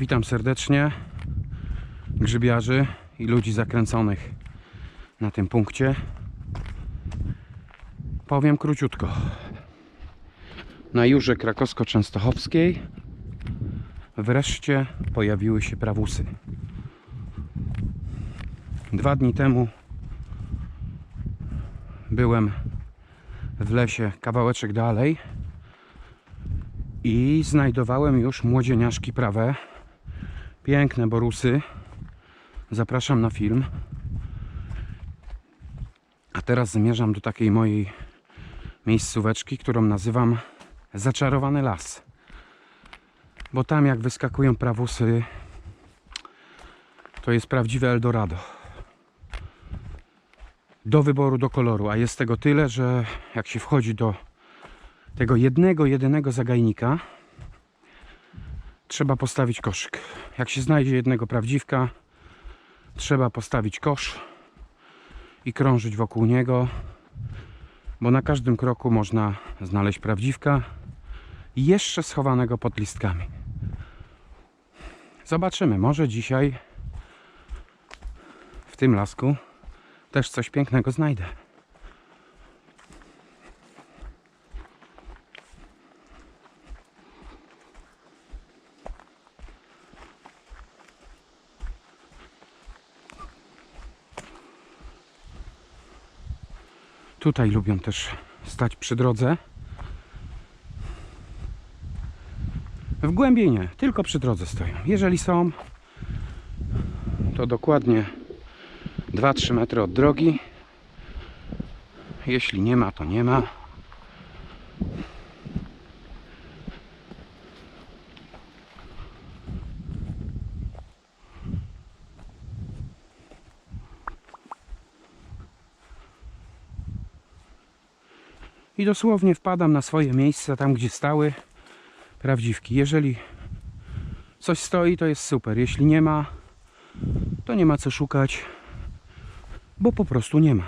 Witam serdecznie grzybiarzy i ludzi zakręconych na tym punkcie. Powiem króciutko. Na Jurze Krakowsko-Częstochowskiej wreszcie pojawiły się prawusy. Dwa dni temu byłem w lesie kawałeczek dalej i znajdowałem już młodzieniaszki prawe. Piękne borusy. Zapraszam na film. A teraz zmierzam do takiej mojej miejscóweczki, którą nazywam Zaczarowany Las. Bo tam jak wyskakują prawusy, to jest prawdziwe Eldorado. Do wyboru, do koloru, a jest tego tyle, że jak się wchodzi do tego jednego, jedynego zagajnika trzeba postawić koszyk. Jak się znajdzie jednego prawdziwka, trzeba postawić kosz i krążyć wokół niego, bo na każdym kroku można znaleźć prawdziwka jeszcze schowanego pod listkami. Zobaczymy, może dzisiaj w tym lasku też coś pięknego znajdę. Tutaj lubią też stać przy drodze. W głębi nie, tylko przy drodze stoją. Jeżeli są, to dokładnie 2-3 metry od drogi. Jeśli nie ma, to nie ma. I dosłownie wpadam na swoje miejsce, tam gdzie stały prawdziwki. Jeżeli coś stoi, to jest super. Jeśli nie ma, to nie ma co szukać, bo po prostu nie ma.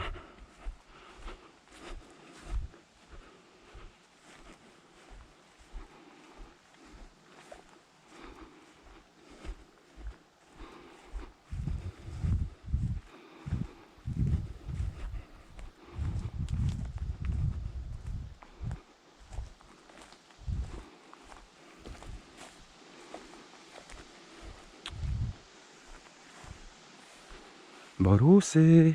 Borusy.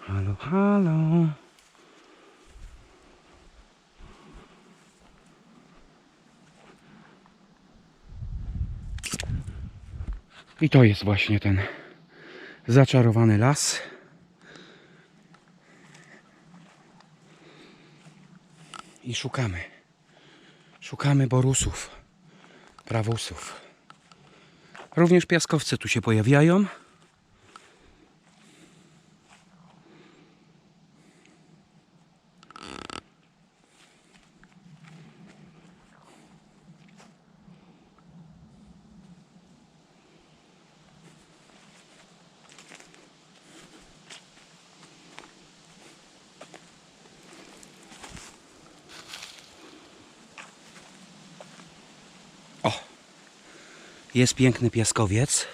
Halo, halo. I to jest właśnie ten zaczarowany las. I szukamy. Szukamy borusów prawusów. Również piaskowce tu się pojawiają. Jest piękny piaskowiec.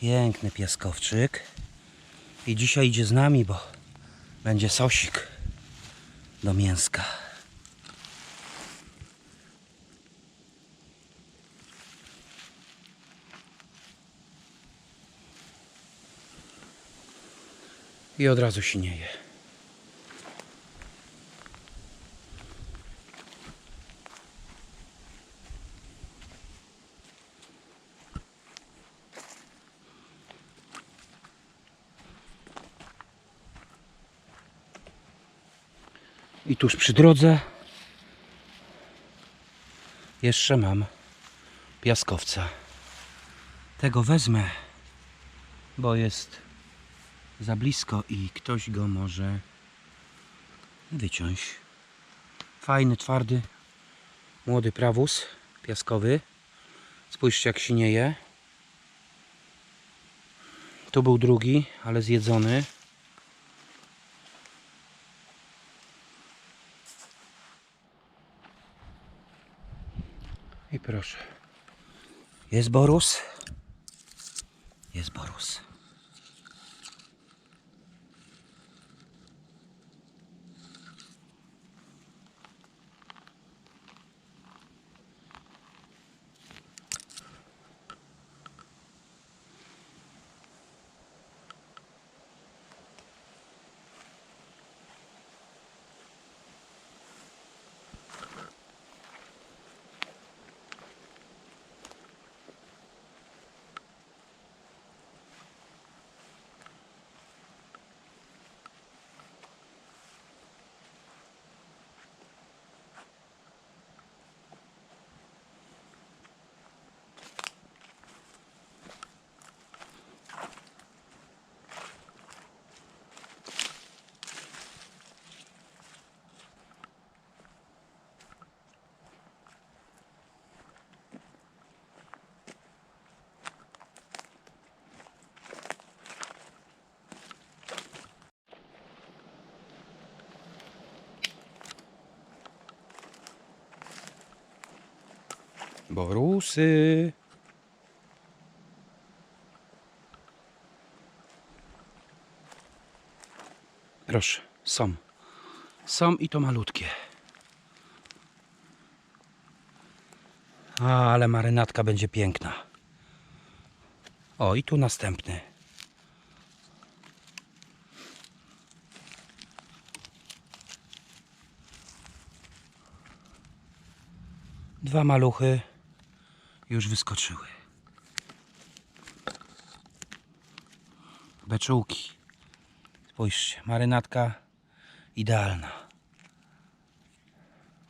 Piękny piaskowczyk. I dzisiaj idzie z nami, bo będzie sosik do mięska. I od razu sinieje. I tuż przy drodze jeszcze mam piaskowca. Tego wezmę, bo jest za blisko i ktoś go może wyciąć. Fajny, twardy, młody prawus piaskowy. Spójrzcie jak sinieje. Tu był drugi, ale zjedzony. I proszę. Jest Borus? Jest Borus. Borusy. Proszę, są. Są i to malutkie. A, ale marynatka będzie piękna. O, i tu następny. Dwa maluchy już wyskoczyły. Beczułki. Spójrzcie, marynatka idealna.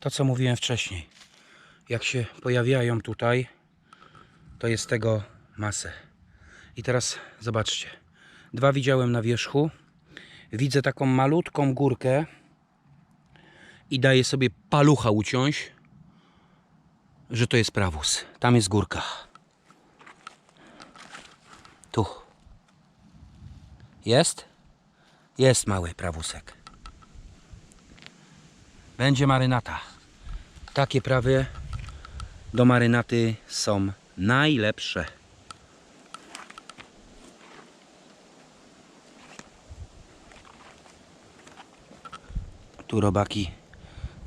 To co mówiłem wcześniej. Jak się pojawiają tutaj, to jest tego masę. I teraz zobaczcie. Dwa widziałem na wierzchu. Widzę taką malutką górkę i daję sobie palucha uciąć że to jest prawus. Tam jest górka. Tu. Jest? Jest mały prawusek. Będzie marynata. Takie prawy do marynaty są najlepsze. Tu robaki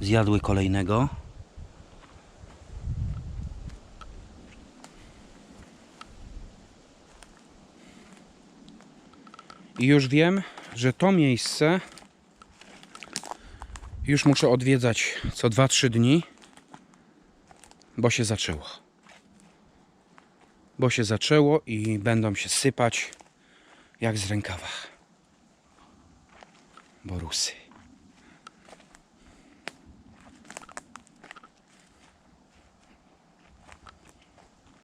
zjadły kolejnego. I już wiem, że to miejsce już muszę odwiedzać co 2-3 dni, bo się zaczęło. Bo się zaczęło i będą się sypać jak z rękawa. Borusy.